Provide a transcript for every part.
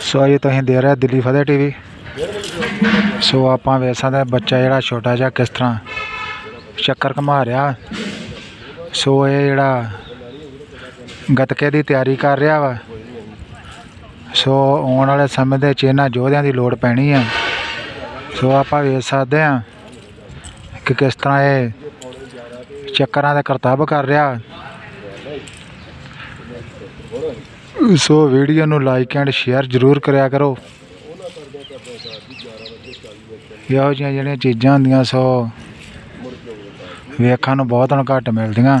ਸੋ ਇਹ ਤੁਸੀਂ ਦੇ ਰਹੇ ਦਿੱਲੀ ਫਤਿਹ ਟੀਵੀ। ਸੋ ਆਪਾਂ ਵੇਖ ਸਕਦੇ ਹਾਂ ਬੱਚਾ ਜਿਹੜਾ ਛੋਟਾ ਜਿਹਾ ਕਿਸ ਤਰ੍ਹਾਂ ਚੱਕਰ ਘੁਮਾ ਰਿਹਾ। ਸੋ ਇਹ ਜਿਹੜਾ ਗੱਤਕੇ ਦੀ ਤਿਆਰੀ ਕਰ ਰਿਹਾ ਵਾ। ਸੋ ਆਉਣ ਵਾਲੇ ਸਮੇਂ ਦੇ ਵਿੱਚ ਇਹਨਾਂ ਯੋਧਿਆਂ ਦੀ ਲੋੜ ਪੈਣੀ ਆ। ਸੋ ਆਪਾਂ ਵੇਖ ਸਕਦੇ ਹਾਂ ਕਿ ਕਿਸ ਤਰ੍ਹਾਂ ਇਹ ਚੱਕਰਾਂ ਦਾ ਕਰਤੱਵ ਕਰ ਰਿਹਾ। ਸੋ ਵੀਡੀਓ ਨੂੰ ਲਾਈਕ ਐਂਡ ਸ਼ੇਅਰ ਜ਼ਰੂਰ ਕਰਿਆ ਕਰੋ। ਇਹੋ ਜਿਹੀਆਂ ਜਿਹੜੀਆਂ ਚੀਜ਼ਾਂ ਹੁੰਦੀਆਂ ਸੋ ਵੇਖਣ ਨੂੰ ਬਹੁਤ ਹੁਣ ਘੱਟ ਮਿਲਦੀਆਂ।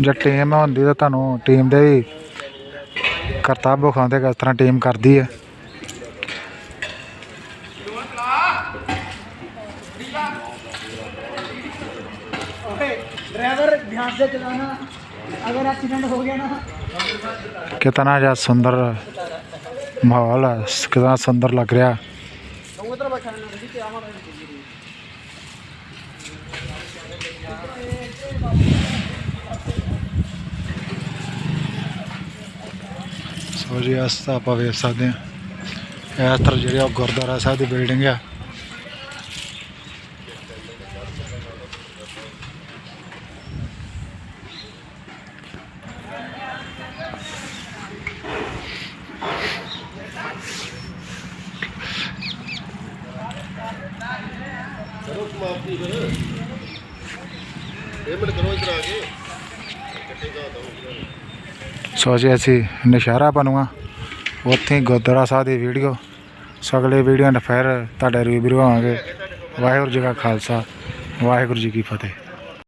ਜੇ ਟੀਮ ਹੁੰਦੀ ਤਾਂ ਤੁਹਾਨੂੰ ਟੀਮ ਦੇ ਵੀ ਕਰਤੱਵ ਵਿਖਾਉਂਦੇ ਕਿਸ ਤਰ੍ਹਾਂ ਟੀਮ ਕਰਦੀ ਹੈ ड्राइवर ध्यान से चलाना अगर एक्सीडेंट हो गया ना कितना ज्यादा सुंदर माहौल है कितना सुंदर लग रहा है ਸੋ ਜੀ, ਇਸ ਤਾਂ ਆਪਾਂ ਵੇਖ ਸਕਦੇ ਹਾਂ। ਇਸ ਤਰ੍ਹਾਂ ਜਿਹੜੀ ਗੁਰਦੁਆਰਾ ਸਾਹਿਬ ਦੀ ਬਿਲਡਿੰਗ ਆ। ਪੇਮੈਂਟ ਕਰੋ ਇਧਰ ਆ ਕੇ। ਸੋ ਜੇ, ਅਸੀਂ ਨਸ਼ਹਿਰਾ ਬਣੂਆ। ਉੱਥੇ ਗੁਰਦੁਆਰਾ ਸਾਹਿਬ ਦੀ ਵੀਡੀਓ ਸੋ ਅਗਲੇ ਵੀਡੀਓ ਨਾਲ ਫਿਰ ਤੁਹਾਡੇ ਰੂਬਰੂ ਆਵਾਂਗੇ ਵਾਹਿਗੁਰੂ ਜੀ ਕਾ ਖਾਲਸਾ, ਵਾਹਿਗੁਰੂ ਜੀ ਕੀ ਫਤਿਹ।